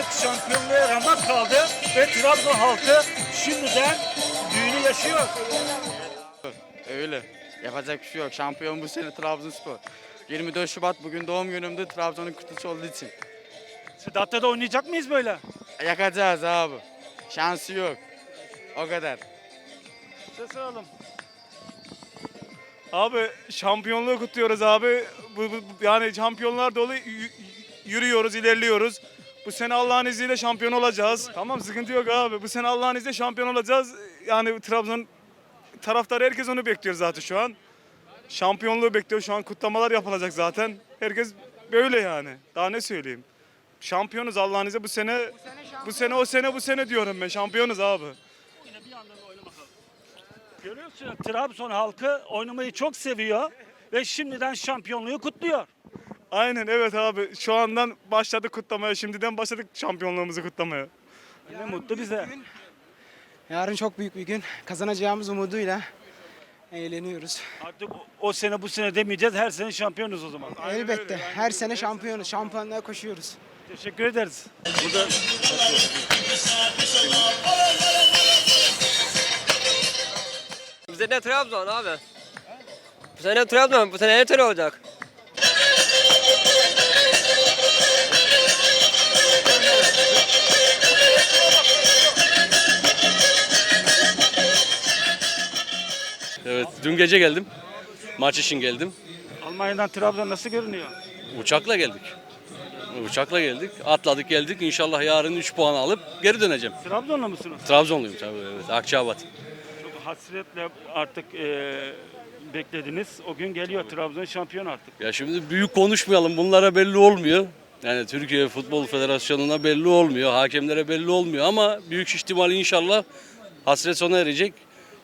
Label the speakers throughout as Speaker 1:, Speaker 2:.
Speaker 1: Artık şampiyonluğa ramak kaldı ve Trabzon halkı şimdiden düğünü yaşıyor.
Speaker 2: Öyle. Yapacak bir şey yok. Şampiyon bu sene Trabzonspor. 24 Şubat bugün doğum günümdü Trabzon'un kutusu olduğu için.
Speaker 1: Sedat'ta da oynayacak mıyız böyle?
Speaker 2: Yakacağız abi. Şansı yok. O kadar.
Speaker 1: Size soralım.
Speaker 3: Abi şampiyonluğu kutluyoruz abi. Bu, bu- yani şampiyonlar dolu yürüyoruz, ilerliyoruz. Bu sene Allah'ın izniyle şampiyon olacağız. Tamam sıkıntı yok abi. Bu sene Allah'ın izniyle şampiyon olacağız. Yani Trabzon taraftarı herkes onu bekliyor zaten şu an. Şampiyonluğu bekliyor. Şu an kutlamalar yapılacak zaten. Herkes böyle yani. Daha ne söyleyeyim? Şampiyonuz Allah'ın izniyle bu sene. Bu sene o sene bu sene diyorum ben. Şampiyonuz abi.
Speaker 1: Görüyorsun Trabzon halkı oynamayı çok seviyor ve şimdiden şampiyonluğu kutluyor.
Speaker 3: Aynen evet abi. Şu andan başladık kutlamaya. Şimdiden başladık şampiyonluğumuzu kutlamaya.
Speaker 1: Ne mutlu bize.
Speaker 4: Yarın çok büyük bir gün. Kazanacağımız umuduyla eğleniyoruz.
Speaker 1: Artık o- o sene bu sene demeyeceğiz. Her sene şampiyonuz o zaman.
Speaker 4: Elbette. Her sene şampiyonuz. Şampiyonluğa koşuyoruz.
Speaker 1: Teşekkür ederiz. Burada
Speaker 5: Bu sene Trabzon abi. Bu sene Trabzon, bu sene Enter olacak.
Speaker 6: Dün gece geldim. Maç için geldim.
Speaker 1: Almanya'dan Trabzon nasıl görünüyor?
Speaker 6: Uçakla geldik. Uçakla geldik. Atladık geldik. İnşallah yarın 3 puan alıp geri döneceğim.
Speaker 1: Trabzonlu musunuz?
Speaker 6: Trabzonluyum tabii evet. Akçabat.
Speaker 1: Çok hasretle artık e, beklediniz. O gün geliyor Trabzon şampiyon artık.
Speaker 6: Ya şimdi büyük konuşmayalım. Bunlara belli olmuyor. Yani Türkiye Futbol Federasyonu'na belli olmuyor. Hakemlere belli olmuyor ama büyük ihtimal inşallah hasret sona erecek.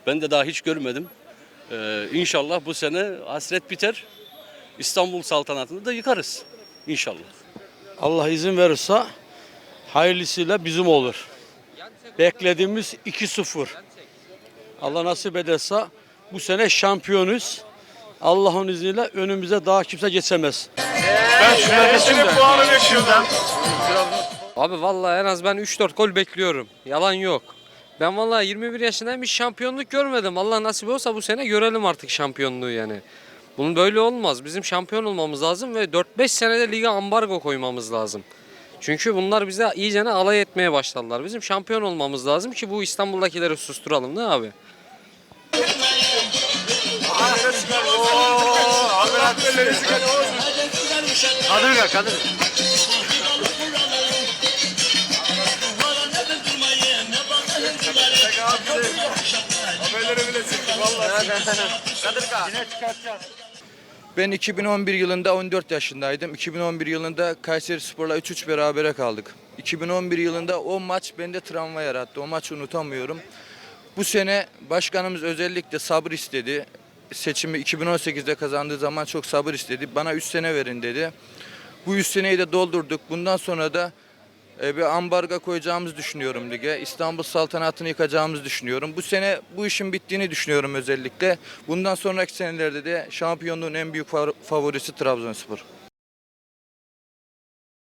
Speaker 6: Ben de daha hiç görmedim. Ee, inşallah bu sene hasret biter. İstanbul saltanatını da yıkarız. İnşallah.
Speaker 7: Allah izin verirse hayırlısıyla bizim olur. Beklediğimiz 2-0. Allah nasip ederse bu sene şampiyonuz. Allah'ın izniyle önümüze daha kimse geçemez.
Speaker 5: Abi vallahi en az ben 3-4 gol bekliyorum. Yalan yok. Ben vallahi 21 yaşındayım bir şampiyonluk görmedim. Allah nasip olsa bu sene görelim artık şampiyonluğu yani. Bunun böyle olmaz. Bizim şampiyon olmamız lazım ve 4-5 senede lige ambargo koymamız lazım. Çünkü bunlar bize iyicene alay etmeye başladılar. Bizim şampiyon olmamız lazım ki bu İstanbul'dakileri susturalım. Ne abi?
Speaker 8: Ben 2011 yılında 14 yaşındaydım. 2011 yılında Kayseri Spor'la 3-3 berabere kaldık. 2011 yılında o maç bende travma yarattı. O maçı unutamıyorum. Bu sene başkanımız özellikle sabır istedi. Seçimi 2018'de kazandığı zaman çok sabır istedi. Bana 3 sene verin dedi. Bu 3 seneyi de doldurduk. Bundan sonra da e, bir ambargo koyacağımızı düşünüyorum lige. İstanbul saltanatını yıkacağımızı düşünüyorum. Bu sene bu işin bittiğini düşünüyorum özellikle. Bundan sonraki senelerde de şampiyonluğun en büyük fav- favorisi Trabzonspor.